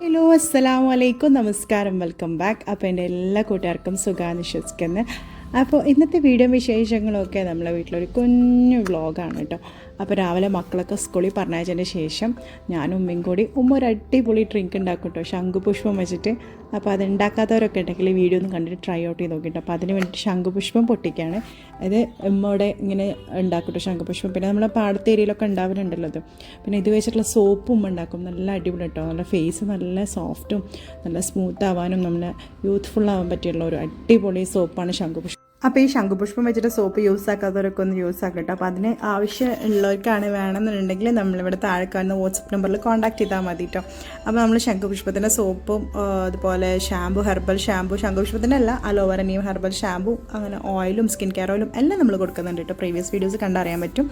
Hello അസ്സലാമു അലൈക്കും നമസ്കാരം വെൽക്കം ബാക്ക് അപ്പോൾ എന്റെ എല്ലാ കൂട്ടുകാർക്കും സുഖാന്ന് വിശ്വസിക്കുന്നത് അപ്പോൾ ഇന്നത്തെ വീഡിയോ വിശേഷങ്ങളൊക്കെ നമ്മളെ വീട്ടിലൊരു കുഞ്ഞു വ്ളോഗാണ് കേട്ടോ. അപ്പോൾ രാവിലെ മക്കളൊക്കെ സ്കൂളിൽ പറഞ്ഞയച്ചതിന് ശേഷം ഞാനും ഉമ്മയും കൂടി ഉമ്മ ഒരു അടിപൊളി ഡ്രിങ്ക് ഉണ്ടാക്കും കേട്ടോ ശംഖുപുഷ്പം വെച്ചിട്ട്. അപ്പോൾ അത് ഉണ്ടാക്കാത്തവരൊക്കെ ഉണ്ടെങ്കിൽ വീഡിയോ ഒന്ന് കണ്ടിട്ട് ട്രൈ ഔട്ട് ചെയ്ത് നോക്കിയിട്ട് അപ്പോൾ അതിന് വേണ്ടിയിട്ട് ശംഖുപുഷ്പം പൊട്ടിക്കുകയാണ് അത് ഉമ്മയുടെ ഇങ്ങനെ ഉണ്ടാക്കും കേട്ടോ ശംഖുപുഷ്പം. പിന്നെ നമ്മുടെ പാടത്തെ ഏരിയയിലൊക്കെ ഉണ്ടാവലുണ്ടല്ലോ അത്. പിന്നെ ഇത് വെച്ചിട്ടുള്ള സോപ്പ് ഉമ്മ ഉണ്ടാക്കും. നല്ല അടിപൊളി കേട്ടോ നല്ല ഫേസ് നല്ല സോഫ്റ്റും നല്ല സ്മൂത്ത് ആവാനും നമ്മൾ യൂത്ത്ഫുൾ ആവാൻ പറ്റിയുള്ള ഒരു അടിപൊളി സോപ്പാണ് ശംഖുപുഷ്പം. അപ്പോൾ ഈ ശംഖുപുഷ്പം വെച്ചിട്ട് സോപ്പ് യൂസ് ആക്കാത്തവരൊക്കെ ഒന്ന് യൂസ് ആക്കട്ടോ അപ്പോൾ അതിന് ആവശ്യം ഉള്ളവർക്കാണ് വേണമെന്നുണ്ടെങ്കിൽ നമ്മളിവിടെ താഴെ കാണുന്ന വാട്സപ്പ് നമ്പറിൽ കോൺടാക്ട് ചെയ്താൽ മതി കേട്ടോ അപ്പോൾ നമ്മൾ ശംഖുപുഷ്പത്തിന്റെ സോപ്പും അതുപോലെ ഷാമ്പു ഹെർബൽ ഷാമ്പു ശംഖുപുഷ്പത്തിന്റെ അല്ല അലോവേറ ഹെർബൽ ഷാമ്പു അങ്ങനെ ഓയിലും സ്കിൻ കെയർ ഓയിലും എല്ലാം നമ്മൾ കൊടുക്കുന്നുണ്ട് കേട്ടോ പ്രീവിയസ് വീഡിയോസ് കണ്ടറിയാൻ പറ്റും.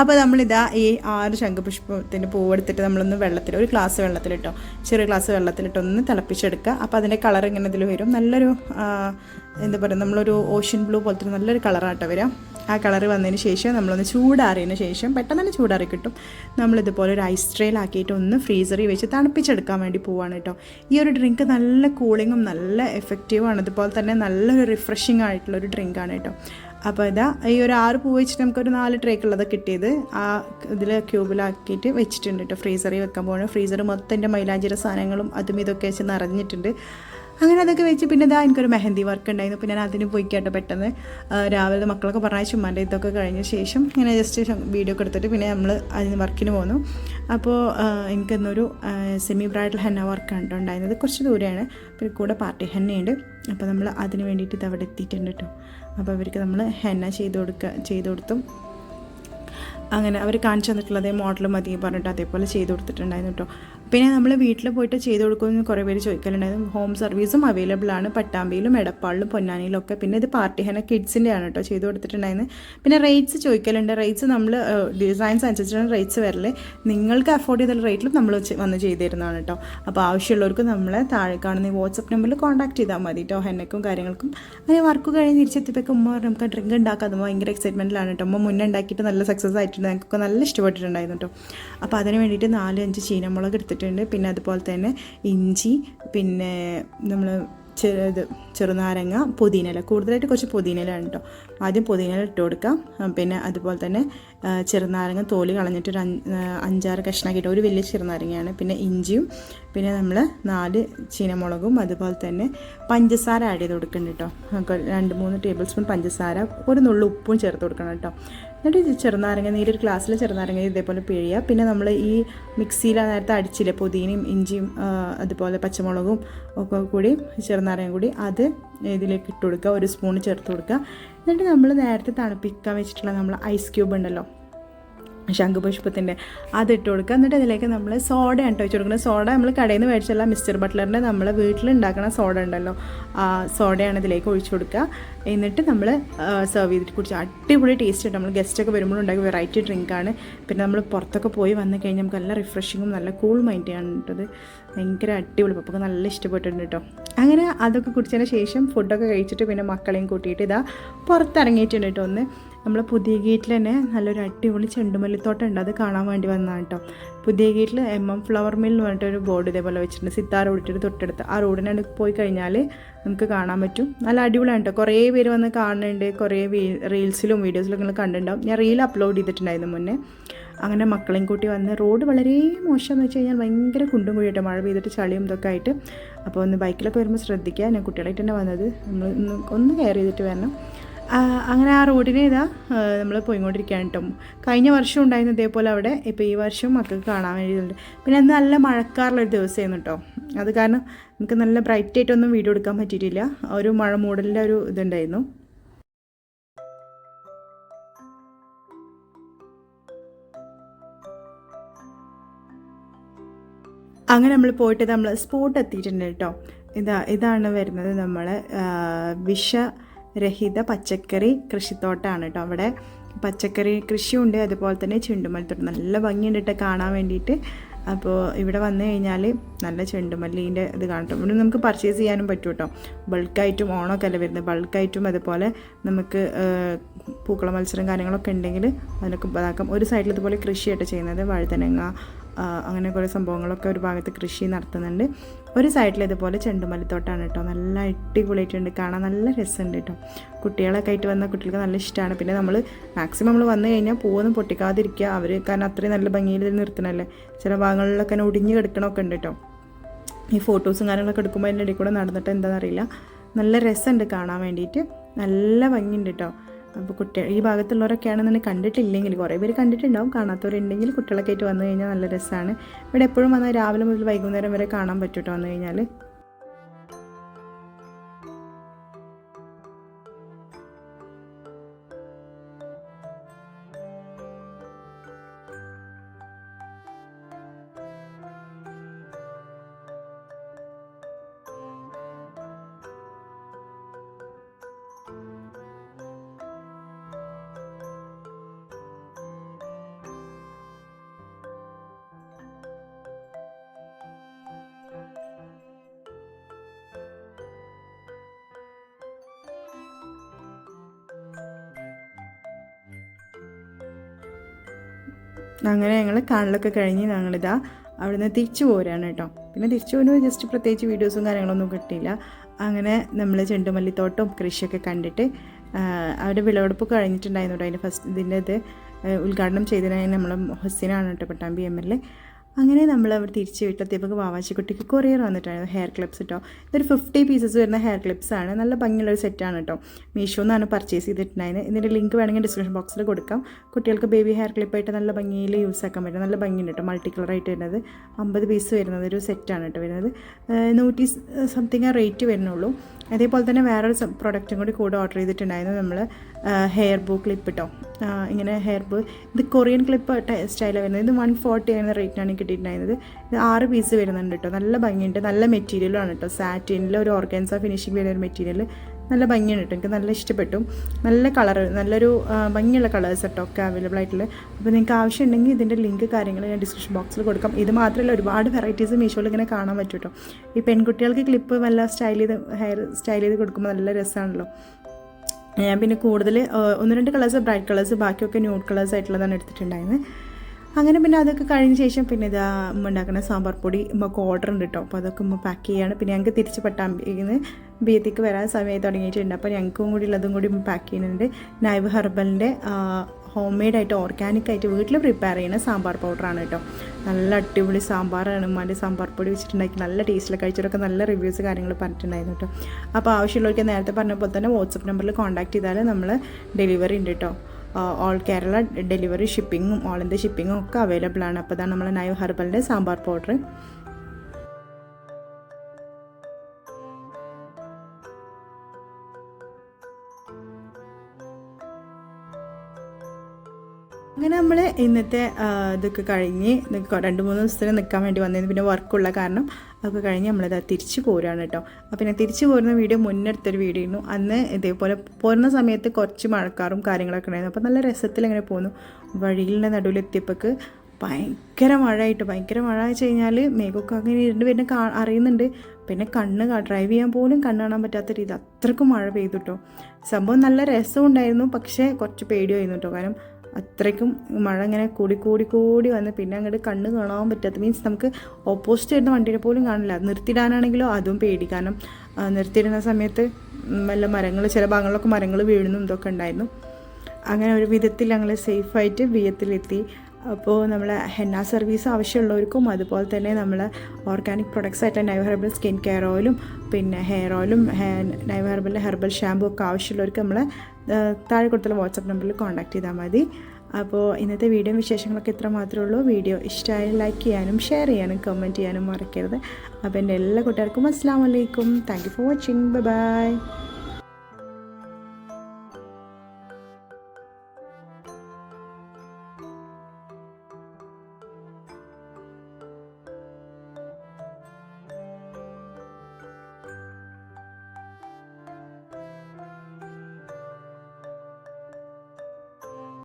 അപ്പോൾ നമ്മളിതാ ഈ ആറ് ശംഖുപുഷ്പത്തിന്റെ പൂവെടുത്തിട്ട് നമ്മളൊന്ന് വെള്ളത്തിൽ ഒരു ഗ്ലാസ് വെള്ളത്തിലിട്ടോ ചെറിയ ഗ്ലാസ് വെള്ളത്തിലിട്ടൊന്ന് തിളപ്പിച്ചെടുക്കുക. അപ്പോൾ അതിന്റെ കളർ ഇങ്ങനെ ഇതിൽ വരും. നല്ലൊരു എന്താ പറയുക നമ്മളൊരു ഓഷ്യൻ ബ്ലൂ പോലത്തെ നല്ലൊരു കളറാട്ടോ വരാം. ആ കളർ വന്നതിന് ശേഷം നമ്മളൊന്ന് ചൂടാറിയതിന് ശേഷം പെട്ടെന്ന് തന്നെ ചൂടാറി കിട്ടും. നമ്മളിതുപോലെ ഒരു ഐസ് ട്രെയിലാക്കിയിട്ട് ഒന്ന് ഫ്രീസറിൽ വെച്ച് തണുപ്പിച്ചെടുക്കാൻ വേണ്ടി പോവാണ് കേട്ടോ. ഈ ഒരു ഡ്രിങ്ക് നല്ല കൂളിങ്ങും നല്ല എഫക്റ്റീവാണ് അതുപോലെ തന്നെ നല്ലൊരു റിഫ്രഷിങ് ആയിട്ടുള്ളൊരു ഡ്രിങ്കാണ് കേട്ടോ. അപ്പോൾ ഇതാ ഈ ഒരു ആറ് പൂ വെച്ചിട്ട് നമുക്കൊരു നാല് ട്രേക്കുള്ളത് കിട്ടിയത്. ആ ഇതിൽ ക്യൂബിലാക്കിയിട്ട് വെച്ചിട്ടുണ്ട് കേട്ടോ ഫ്രീസറിൽ വെക്കാൻ പോകണം ഫ്രീസർ മൊത്തം എന്റെ മൈലാഞ്ചിയുടെ സാധനങ്ങളും അതും ഇതൊക്കെ വെച്ച് നിറഞ്ഞിട്ടുണ്ട്. അങ്ങനെ അതൊക്കെ വെച്ച് പിന്നെ ഇതാ എനിക്കൊരു മെഹന്തി വർക്ക് ഉണ്ടായിരുന്നു. അപ്പോൾ ഞാൻ അതിന് പോയി കേട്ടോ പെട്ടെന്ന്. രാവിലെ മക്കളൊക്കെ പറഞ്ഞ ചുമ്മാന്റെ ഇതൊക്കെ കഴിഞ്ഞ ശേഷം ഇങ്ങനെ ജസ്റ്റ് വീഡിയോ ഒക്കെ എടുത്തിട്ട് പിന്നെ നമ്മൾ അതിന് വർക്കിന് പോന്നു. അപ്പോൾ എനിക്കിന്നൊരു സെമി ബ്രൈഡൽ ഹെന്ന വർക്കാണ് ഉണ്ടായിരുന്നത്. കുറച്ച് ദൂരെയാണ്. പിന്നെ കൂടെ പാർട്ടി ഹെന്നയുണ്ട് അപ്പോൾ നമ്മൾ അതിന് വേണ്ടിയിട്ട് ഇത് അവിടെ എത്തിയിട്ടുണ്ട് കേട്ടോ അപ്പോൾ അവർക്ക് നമ്മൾ ഹെന്ന ചെയ്ത് കൊടുക്കുക ചെയ്ത് കൊടുത്തും. അങ്ങനെ അവർ കാണിച്ചു തന്നിട്ടുള്ള അതേ മോഡൽ മതി പറഞ്ഞിട്ട് അതേപോലെ ചെയ്ത് കൊടുത്തിട്ടുണ്ടായിരുന്നു കേട്ടോ പിന്നെ നമ്മൾ വീട്ടിൽ പോയിട്ട് ചെയ്ത് കൊടുക്കുമെന്ന് കുറേ പേര് ചോദിക്കലുണ്ടായിരുന്നു ഹോം സർവീസും അവൈലബിൾ ആണ്. പട്ടാമ്പിയിലും എടപ്പാളിലും പൊന്നാനിയിലും ഒക്കെ പിന്നെ ഇത് പാർട്ടി ഹെന കിഡ്സിന്റെ ആണ് കേട്ടോ ചെയ്ത് കൊടുത്തിട്ടുണ്ടായിരുന്നത് പിന്നെ റേറ്റ്സ് ചോദിക്കലുണ്ട്. റേറ്റ്സ് നമ്മൾ ഡിസൈൻസ് അനുസരിച്ചാണ് റേറ്റ്സ് വരൽ. നിങ്ങൾക്ക് അഫോർഡ് ചെയ്ത റേറ്റിലും നമ്മൾ വന്ന് ചെയ്ത് തരുന്നതാണ് കേട്ടോ. അപ്പോൾ ആവശ്യമുള്ളവർക്ക് നമ്മളെ താഴെ കാണുന്ന വാട്സപ്പ് നമ്പറിൽ കോൺടാക്ട് ചെയ്താൽ മതി കേട്ടോ. ഹെന്നക്കും കാര്യങ്ങൾക്കും. അങ്ങനെ വർക്ക് കഴിഞ്ഞ് തിരിച്ചെത്തിയപ്പോൾ ഉമ്മ നമുക്ക് ഡ്രിങ്ക് ഉണ്ടാക്കാം. അത് ഭയങ്കര എക്സൈറ്റ്മെന്റിലാണ് കേട്ടോ. ഉമ്മ മുന്നേ ഉണ്ടാക്കിയിട്ട് നല്ല സക്സസ് ആയിട്ടുണ്ട്. ഞങ്ങൾക്കൊക്കെ നല്ല ഇഷ്ടപ്പെട്ടിട്ടുണ്ടായിരുന്നു കേട്ടോ. അപ്പോൾ അതിന് വേണ്ടിയിട്ട് നാല് അഞ്ച് ചീനമുളക് എടുത്തിട്ടുണ്ട്. പിന്നെ അതുപോലെ തന്നെ ഇഞ്ചി പിന്നെ നമ്മൾ ചെറുത് ചെറുനാരങ്ങ പുതിനയില. കൂടുതലായിട്ട് കുറച്ച് പുതിനയിലാണ് കേട്ടോ ആദ്യം പുതിനയില ഇട്ട് കൊടുക്കാം. പിന്നെ അതുപോലെ തന്നെ ചെറുനാരങ്ങ തോൽ കളഞ്ഞിട്ട് ഒരു അഞ്ചാറ് കഷ്ണാക്കിയിട്ട് ഒരു വലിയ ചെറുനാരങ്ങയാണ്. പിന്നെ ഇഞ്ചിയും പിന്നെ നമ്മൾ നാല് ചീനമുളകും അതുപോലെ തന്നെ പഞ്ചസാര ആഡ് ചെയ്ത് കൊടുക്കുന്നുണ്ട് കേട്ടോ രണ്ട് മൂന്ന് ടേബിൾ സ്പൂൺ പഞ്ചസാര ഒരു നുള്ളു ഉപ്പും ചേർത്ത് കൊടുക്കണം കേട്ടോ എന്നിട്ട് ഇത് ചെറുനാരങ്ങ നീര് ഒരു ഗ്ലാസ്സിൽ ചെറുനാരങ്ങ ഇതേപോലെ പിഴിയുക. പിന്നെ നമ്മൾ ഈ മിക്സിയിൽ നേരത്തെ അടിച്ചില്ലേ പുതിനയും ഇഞ്ചിയും അതുപോലെ പച്ചമുളകും ഒക്കെ കൂടി ചെറുനാരങ്ങ കൂടി അത് ഇതിലേക്ക് ഇട്ട് കൊടുക്കുക. ഒരു സ്പൂൺ ചേർത്ത് കൊടുക്കുക. എന്നിട്ട് നമ്മൾ നേരത്തെ തണുപ്പിക്കാൻ വെച്ചിട്ടുള്ള നമ്മൾ ഐസ് ക്യൂബ് ഉണ്ടല്ലോ ശംഖുപുഷ്പത്തിന്റെ അത് ഇട്ട് കൊടുക്കുക. എന്നിട്ട് അതിലേക്ക് നമ്മൾ സോഡ ആണ് വെച്ച് കൊടുക്കുന്നത്. സോഡ നമ്മൾ കടയിൽ നിന്ന് മേടിച്ചല്ല മിസ്റ്റർ ബട്ട്ലറിന്റെ നമ്മൾ വീട്ടിലുണ്ടാക്കുന്ന സോഡ ഉണ്ടല്ലോ. ആ സോഡയാണ് ഇതിലേക്ക് ഒഴിച്ചു കൊടുക്കുക. എന്നിട്ട് നമ്മൾ സെർവ് ചെയ്തിട്ട് കുടിച്ച് അടിപൊളി ടേസ്റ്റ് ഉണ്ട് നമ്മൾ ഗസ്റ്റൊക്കെ വരുമ്പോൾ ഉണ്ടാക്കിയ വെറൈറ്റി ഡ്രിങ്കാണ് പിന്നെ നമ്മൾ പുറത്തൊക്കെ പോയി വന്നു കഴിഞ്ഞാൽ നമുക്ക് നല്ല റിഫ്രഷിങ്ങും നല്ല കൂൾ മൈൻഡാണ് കേട്ടത് ഭയങ്കര അടിപൊളി. പപ്പൊക്കെ നല്ല ഇഷ്ടപ്പെട്ടിട്ടുണ്ട് കേട്ടോ. അങ്ങനെ അതൊക്കെ കുടിച്ചതിന് ശേഷം ഫുഡൊക്കെ കഴിച്ചിട്ട് പിന്നെ മക്കളെയും കൂട്ടിയിട്ട് ഇതാ പുറത്തിറങ്ങിയിട്ടുണ്ട് കേട്ടോ ഒന്ന്. നമ്മൾ പുതിയ ഗേറ്റിൽ തന്നെ നല്ലൊരു അടിപൊളി ചെണ്ടുമല്ലിത്തോട്ടം ഉണ്ട് അത് കാണാൻ വേണ്ടി വന്നതാണ് കേട്ടോ. പുതിയ ഗേറ്റിൽ എം എം ഫ്ലവർ മിൽ എന്ന് പറഞ്ഞിട്ട് ഒരു ബോർഡ് ഇതേപോലെ വെച്ചിട്ടുണ്ട്. സിത്താർ ഓടിട്ടൊരു തൊട്ടടുത്ത്. ആ റോഡിനോട് പോയി കഴിഞ്ഞാൽ നമുക്ക് കാണാൻ പറ്റും. നല്ല അടിപൊളിയാണ് കേട്ടോ. കുറേ പേര് വന്ന് കാണുന്നുണ്ട്. കുറേ റീൽസിലും വീഡിയോസിലും നിങ്ങൾ കണ്ടിട്ടുണ്ടാവും. ഞാൻ റീൽ അപ്ലോഡ് ചെയ്തിട്ടുണ്ടായിരുന്നു മുന്നേ. അങ്ങനെ മക്കളെയും കൂട്ടി വന്ന് റോഡ് വളരെ മോശം എന്ന് വെച്ച് കഴിഞ്ഞാൽ ഭയങ്കര കുണ്ടും കുഴിയിട്ട് മഴ പെയ്തിട്ട് ചളിയും ഇതൊക്കെ ആയിട്ട്. അപ്പോൾ ഒന്ന് ബൈക്കിലൊക്കെ വരുമ്പോൾ ശ്രദ്ധിക്കുക. ഞാൻ കുട്ടികളായിട്ട് തന്നെ വന്നത്. നമ്മൾ ഒന്ന് ഒന്ന് കെയർ ചെയ്തിട്ട് വരണം. അങ്ങനെ ആ റോഡിനെ ഇതാ നമ്മൾ പോയിക്കൊണ്ടിരിക്കുകയാണ് കേട്ടോ. കഴിഞ്ഞ വർഷം ഉണ്ടായിരുന്നു ഇതേപോലെ അവിടെ ഇപ്പോൾ ഈ വർഷം മക്കൾക്ക് കാണാൻ വേണ്ടിയിട്ടുണ്ട്. പിന്നെ അന്ന് നല്ല മഴക്കാറുള്ളൊരു ദിവസമായിരുന്നു കേട്ടോ. അത് കാരണം നമുക്ക് നല്ല ബ്രൈറ്റ് ആയിട്ടൊന്നും വീഡിയോ എടുക്കാൻ പറ്റിയിട്ടില്ല. ഒരു മഴ മൂടലിന്റെ ഒരു ഇതുണ്ടായിരുന്നു. അങ്ങനെ നമ്മൾ പോയിട്ട് നമ്മൾ സ്പോട്ട് എത്തിയിട്ടുണ്ട് കേട്ടോ. ഇതാ ഇതാണ് വരുന്നത് നമ്മൾ വിഷരഹിത പച്ചക്കറി കൃഷിത്തോട്ടമാണ് കേട്ടോ അവിടെ. പച്ചക്കറി കൃഷിയുണ്ട് അതുപോലെ തന്നെ ചെണ്ടുമല്ലിത്തോട്ടം. നല്ല ഭംഗിയുണ്ട് കാണാൻ വേണ്ടിയിട്ട്. അപ്പോൾ ഇവിടെ വന്നു കഴിഞ്ഞാൽ നല്ല ചെണ്ടുമല്ലീന്റെ ഇത് കാണട്ടും ഇവിടെ നമുക്ക് പർച്ചേസ് ചെയ്യാനും പറ്റും കേട്ടോ ബൾക്കായിട്ടും ഓണമൊക്കെ അല്ലേ വരുന്നത്. ബൾക്കായിട്ടും അതുപോലെ നമുക്ക് പൂക്കള മത്സരം കാര്യങ്ങളൊക്കെ ഉണ്ടെങ്കിൽ അതിനൊക്കെ ഇതാക്കാം. ഒരു സൈഡിൽ ഇതുപോലെ കൃഷിയായിട്ട് ചെയ്യുന്നത് വഴുതനങ്ങ അങ്ങനെ കുറേ സംഭവങ്ങളൊക്കെ ഒരു ഭാഗത്ത് കൃഷി നടത്തുന്നുണ്ട്. ഒരു സൈഡിൽ ഇതുപോലെ ചെണ്ടുമല്ലിത്തോട്ടാണ് കേട്ടോ. നല്ല അടിപൊളിയായിട്ടുണ്ട്. കാണാൻ നല്ല രസമുണ്ട് കേട്ടോ. കുട്ടികളൊക്കെ ആയിട്ട് വന്ന കുട്ടികൾക്ക് നല്ല ഇഷ്ടമാണ്. പിന്നെ നമ്മൾ മാക്സിമം നമ്മൾ വന്നു കഴിഞ്ഞാൽ പൂവൊന്നും പൊട്ടിക്കാതിരിക്കുക. അവർ കാരണം അത്രയും നല്ല ഭംഗിയിൽ നിർത്തണല്ലേ? ചില ഭാഗങ്ങളിലൊക്കെ ഒടിഞ്ഞ് കിടക്കണമൊക്കെ ഉണ്ട് കേട്ടോ. ഈ ഫോട്ടോസും കാര്യങ്ങളൊക്കെ എടുക്കുമ്പോൾ അതിന്റെ ഇടയിൽ കൂടെ നടന്നിട്ട് എന്താണെന്നറിയില്ല നല്ല രസമുണ്ട് കാണാൻ വേണ്ടിയിട്ട്. നല്ല ഭംഗിയുണ്ട് കേട്ടോ. അപ്പോൾ കുട്ടി ഈ ഭാഗത്തുള്ളവരൊക്കെ ആണെന്നുണ്ടെങ്കിൽ കണ്ടിട്ടില്ലെങ്കിൽ കുറേ പേര് കണ്ടിട്ടുണ്ടാവും കാണാത്തവരുണ്ടെങ്കിൽ കുട്ടികളൊക്കെ ആയിട്ട് വന്നു കഴിഞ്ഞാൽ നല്ല രസമാണ്. ഇവിടെ എപ്പോഴും വന്നാൽ രാവിലെ മുതൽ വൈകുന്നേരം വരെ കാണാൻ പറ്റും കേട്ടോ വന്നു കഴിഞ്ഞാൽ അങ്ങനെ ഞങ്ങൾ കാണലൊക്കെ കഴിഞ്ഞ് ഞങ്ങളിതാ അവിടുന്ന് തിരിച്ചു പോരാണ് കേട്ടോ. പിന്നെ തിരിച്ചു പോകുന്നത് ജസ്റ്റ് പ്രത്യേകിച്ച് വീഡിയോസും കാര്യങ്ങളൊന്നും കിട്ടിയില്ല. അങ്ങനെ നമ്മൾ ചെണ്ടുമല്ലിത്തോട്ടവും കൃഷിയൊക്കെ കണ്ടിട്ട് അവിടെ വിളവെടുപ്പ് കഴിഞ്ഞിട്ടുണ്ടായിരുന്നു അതിന്റെ ഫസ്റ്റ് ഇതിന്റെ ഇത് ഉദ്ഘാടനം ചെയ്തതിനായി നമ്മൾ ഹുസൈനാണ് കേട്ടോ പട്ടാമ്പി എം എൽ എ. അങ്ങനെ നമ്മൾ അവിടെ തിരിച്ച് വീട്ടിലെത്തിയപ്പോൾ വാവാച്ചിക്കുട്ടിക്ക് കൊറിയർ വന്നിട്ടാണ് ഹെയർ ക്ലിപ്സ് കേട്ടോ ഇതൊരു ഫിഫ്റ്റി പീസസ് വരുന്ന ഹെയർ ക്ലിപ്സ് ആണ്. നല്ല ഭംഗിയുള്ളൊരു സെറ്റാണ് കേട്ടോ മീഷോ എന്നാണ് പർച്ചേസ് ചെയ്തിട്ടുണ്ടായിരുന്നത് ഇതിന്റെ ലിങ്ക് വേണമെങ്കിൽ ഡിസ്ക്രിപ്ഷൻ ബോക്സിൽ കൊടുക്കാം. കുട്ടികൾക്ക് ബേബി ഹെയർ ക്ലിപ്പായിട്ട് നല്ല ഭംഗിയിൽ യൂസ് ആക്കാൻ പറ്റും. നല്ല ഭംഗിയുണ്ട് കേട്ടോ മൾട്ടി കളറായിട്ട് വരുന്നത്. അമ്പത് പീസ് വരുന്നത് ഒരു സെറ്റാണ് കേട്ടോ വരുന്നത്. നൂറ്റി സംതിങ് ആ റേറ്റ് വരുന്നുള്ളൂ. അതേപോലെ തന്നെ വേറൊരു പ്രൊഡക്റ്റും കൂടി കൂടെ ഓർഡർ ചെയ്തിട്ടുണ്ടായിരുന്നു നമ്മൾ ഹെയർ ബൂ ക്ലിപ്പ് കേട്ടോ ഇങ്ങനെ ഹെയർ ബൂ ഇത് കൊറിയൻ ക്ലിപ്പ് സ്റ്റൈലാണ് വരുന്നത്. ഇത് വൺ ഫോർട്ടി ആയിരുന്ന റേറ്റിനാണ് കിട്ടിയിട്ടുണ്ടായിരുന്നത്. ഇത് ആറ് പീസ് വരുന്നുണ്ട് കേട്ടോ നല്ല ഭംഗിയുണ്ട്. നല്ല മെറ്റീരിയലാണ് കേട്ടോ സാറ്റിനിൽ ഒരു ഓർഗൻസ ഫിനിഷിംഗ് വരുന്ന ഒരു മെറ്റീരിയൽ നല്ല ഭംഗിയാണ് കേട്ടോ എനിക്ക് നല്ല ഇഷ്ടപ്പെട്ടു. നല്ല കളർ നല്ലൊരു ഭംഗിയുള്ള കളേഴ്സ് കേട്ടോ ഒക്കെ അവൈലബിൾ ആയിട്ടുള്ളത് അപ്പോൾ നിങ്ങൾക്ക് ആവശ്യമുണ്ടെങ്കിൽ ഇതിന്റെ ലിങ്ക് കാര്യങ്ങൾ ഞാൻ ഡിസ്ക്രിപ്ഷൻ ബോക്സിൽ കൊടുക്കാം. ഇത് മാത്രമല്ല ഒരുപാട് വെറൈറ്റീസ് മീഷോയിൽ ഇങ്ങനെ കാണാൻ പറ്റും കേട്ടോ ഈ പെൺകുട്ടികൾക്ക് ക്ലിപ്പ് നല്ല സ്റ്റൈൽ ചെയ്ത് ഹെയർ സ്റ്റൈൽ ചെയ്ത് കൊടുക്കുമ്പോൾ നല്ല രസമാണല്ലോ ഞാൻ പിന്നെ കൂടുതൽ ഒന്ന് രണ്ട് കളേഴ്സ് ബ്രൈറ്റ് കളേഴ്സ് ബാക്കിയൊക്കെ ന്യൂഡ് കളേഴ്സ് ആയിട്ടുള്ളതാണ് എടുത്തിട്ടുണ്ടായിരുന്നത് അങ്ങനെ പിന്നെ അതൊക്കെ കഴിഞ്ഞ ശേഷം പിന്നെ ഇതാ ഉമ്മ ഉണ്ടാക്കുന്ന സാമ്പാർ പൊടി ഉമ്മക്ക് ഓർഡർ ഉണ്ട് കേട്ടോ അപ്പോൾ അതൊക്കെ ഉമ്മ പാക്ക് ചെയ്യാണ്. പിന്നെ ഞങ്ങൾക്ക് തിരിച്ച് പട്ടാമ്പിന്ന് ബിയത്തേക്ക് വരാൻ സമയത്ത് തുടങ്ങിയിട്ടുണ്ട്. അപ്പോൾ ഞങ്ങൾക്കും കൂടി ഉള്ളതും കൂടി പാക്ക് ചെയ്യുന്നുണ്ട്. നൈവ് ഹെർബലിന്റെ ഹോം മെയ്ഡ് ആയിട്ട് ഓർഗാനിക് ആയിട്ട് വീട്ടിൽ പ്രിപ്പയർ ചെയ്യുന്ന സാമ്പാർ പൗഡറാണ് കേട്ടോ. നല്ല അടിപൊളി സാമ്പാറാണ്. ഉമ്മാന്റെ സാമ്പാർ പൊടി വെച്ചിട്ടുണ്ടാക്കി നല്ല ടേസ്റ്റിൽ കഴിച്ചവരൊക്കെ നല്ല റിവ്യൂസ് കാര്യങ്ങൾ പറഞ്ഞിട്ടുണ്ടായിരുന്നു കേട്ടോ. അപ്പോൾ ആവശ്യമുള്ളവർക്ക് നേരത്തെ പറഞ്ഞപ്പോൾ തന്നെ വാട്സപ്പ് നമ്പറിൽ കോൺടാക്ട് ചെയ്താൽ നമ്മൾ ഡെലിവറി ഉണ്ട് കേട്ടോ. ഓൾ കേരള ഡെലിവറി ഷിപ്പിങ്ങും ഓൾ ഇന്ത്യ ഷിപ്പിങ്ങും ഒക്കെ അവൈലബിൾ ആണ്. അപ്പോൾ അതാണ് നമ്മൾ നൈവ് ഹെർബലിന്റെ സാമ്പാർ പൗഡർ അങ്ങനെ നമ്മൾ ഇന്നത്തെ ഇതൊക്കെ കഴിഞ്ഞ് രണ്ട് മൂന്ന് ദിവസത്തിന് നിൽക്കാൻ വേണ്ടി വന്നതിന് പിന്നെ വർക്കുള്ള കാരണം അതൊക്കെ കഴിഞ്ഞ് നമ്മളിത് തിരിച്ച് പോരാണ് കേട്ടോ അപ്പോൾ പിന്നെ തിരിച്ച് പോരുന്ന വീഡിയോ മുന്നെടുത്തൊരു വീഡിയോ ആയിരുന്നു. അന്ന് ഇതേപോലെ പോരുന്ന സമയത്ത് കുറച്ച് മഴക്കാറും കാര്യങ്ങളൊക്കെ ഉണ്ടായിരുന്നു. അപ്പോൾ നല്ല രസത്തിൽ അങ്ങനെ പോന്നു. വഴിയിലെ നടുവിലെത്തിയപ്പോൾക്ക് ഭയങ്കര മഴയായിട്ട് ഭയങ്കര മഴ വെച്ച് കഴിഞ്ഞാൽ മേഘമൊക്കെ അങ്ങനെ ഇരുണ്ട് പിന്നെ കാ അറിയുന്നുണ്ട്. പിന്നെ കണ്ണ് ഡ്രൈവ് ചെയ്യാൻ പോലും കണ്ണ് കാണാൻ പറ്റാത്ത രീതി. അത്രക്കും മഴ പെയ്തു കേട്ടോ സംഭവം നല്ല രസമുണ്ടായിരുന്നു പക്ഷേ കുറച്ച് പേടിയായിരുന്നു കേട്ടോ കാരണം അത്രയ്ക്കും മഴ ഇങ്ങനെ കൂടി കൂടി കൂടി വന്ന് പിന്നെ അങ്ങോട്ട് കണ്ണ് കാണാൻ പറ്റാത്ത മീൻസ് നമുക്ക് ഓപ്പോസിറ്റ് വരുന്ന വണ്ടിനെ പോലും കാണില്ല. നിർത്തിയിടാനാണെങ്കിലോ അതും പേടി. കാരണം നിർത്തിയിടുന്ന സമയത്ത് നല്ല മരങ്ങൾ ചില ഭാഗങ്ങളിലൊക്കെ മരങ്ങൾ വീഴുന്നതൊക്കെ ഉണ്ടായിരുന്നു. അങ്ങനെ ഒരു വിധത്തിൽ ഞങ്ങൾ സേഫായിട്ട് ബിയത്തിലെത്തി അപ്പോൾ നമ്മൾ ഹെന്ന സർവീസ് ആവശ്യമുള്ളവർക്കും അതുപോലെ തന്നെ നമ്മൾ ഓർഗാനിക് പ്രൊഡക്ട്സ് ആയിട്ട് നൈവ് ഹെർബൽ സ്കിൻ കെയർ ഓയിലും പിന്നെ ഹെയർ ഓയിലും നൈവ് ഹെർബൽ ഹെർബൽ ഷാമ്പു ഒക്കെ ആവശ്യമുള്ളവർക്ക് നമ്മൾ താഴെ കൊടുത്തുള്ള വാട്സപ്പ് നമ്പറിൽ കോൺടാക്ട് ചെയ്താൽ മതി. അപ്പോൾ ഇന്നത്തെ വീഡിയോ വിശേഷങ്ങളൊക്കെ ഇത്ര മാത്രമേ ഉള്ളൂ. വീഡിയോ ഇഷ്ടമായി ലൈക്ക് ചെയ്യാനും ഷെയർ ചെയ്യാനും കമന്റ് ചെയ്യാനും മറക്കരുത്. അപ്പോൾ എന്റെ എല്ലാ കൂട്ടുകാർക്കും അസ്സാം വലൈക്കും thank you for watching bye bye